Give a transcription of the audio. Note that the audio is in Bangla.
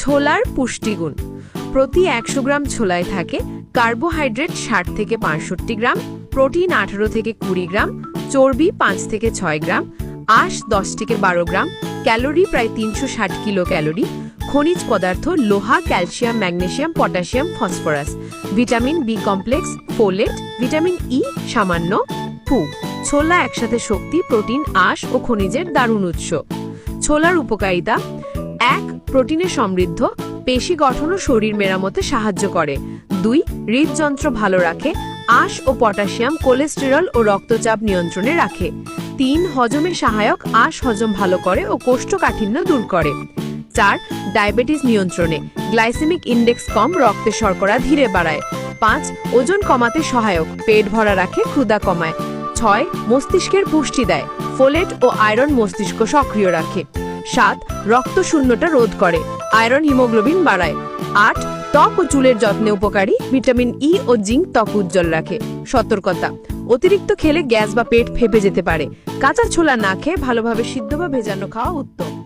ছোলার পুষ্টিগুণ। প্রতি একশো গ্রাম ছোলায় থাকে কার্বোহাইড্রেট ষাট থেকে পঁয়ষট্টি গ্রাম, প্রোটিন আঠারো থেকে কুড়ি গ্রাম, চর্বি পাঁচ থেকে ছয় গ্রাম, আঁশ দশ থেকে বারো গ্রাম, ক্যালোরি প্রায় তিনশো ষাট কিলো ক্যালোরি খনিজ পদার্থ লোহা, calcium, magnesium potassium phosphorus, vitamin B complex, folate, vitamin E সামান্য ফু ছোলা একসাথে শক্তি, প্রোটিন, আঁশ ও খনিজের দারুণ উৎস। ছোলার উপকারিতা প্রোটিনে সমৃদ্ধ, পেশি গঠন ও শরীর মেরামতে সাহায্য করে। দুই, হৃদযন্ত্র ভালো রাখে, আঁশ ও পটাশিয়াম, কোলেস্টেরল ও রক্তচাপ নিয়ন্ত্রণে রাখে। তিন হজমে সহায়ক, আঁশ হজম ভালো করে ও কোষ্ঠকাঠিন্য দূর করে। চার, ডায়াবেটিস নিয়ন্ত্রণে, গ্লাইসেমিক ইন্ডেক্স কম, রক্তে শর্করা ধীরে বাড়ায়। পাঁচ, ওজন কমাতে সহায়ক, পেট ভরা রাখে, ক্ষুধা কমায়। ছয়, মস্তিষ্কের পুষ্টি দেয়, ফোলেট ও আয়রন মস্তিষ্ক সক্রিয় রাখে। সাত রক্ত শূন্যতা রোধ করে। আয়রন হিমোগ্লোবিন বাড়ায়। আট, ত্বক ও চুলের যত্নে উপকারী, ভিটামিন ই ও জিঙ্ক ত্বক উজ্জ্বল রাখে। সতর্কতা, অতিরিক্ত খেলে গ্যাস বা পেট ফেপে যেতে পারে। কাঁচা ছোলা না খেয়ে ভালোভাবে সিদ্ধ বা ভেজানো খাওয়া উত্তম।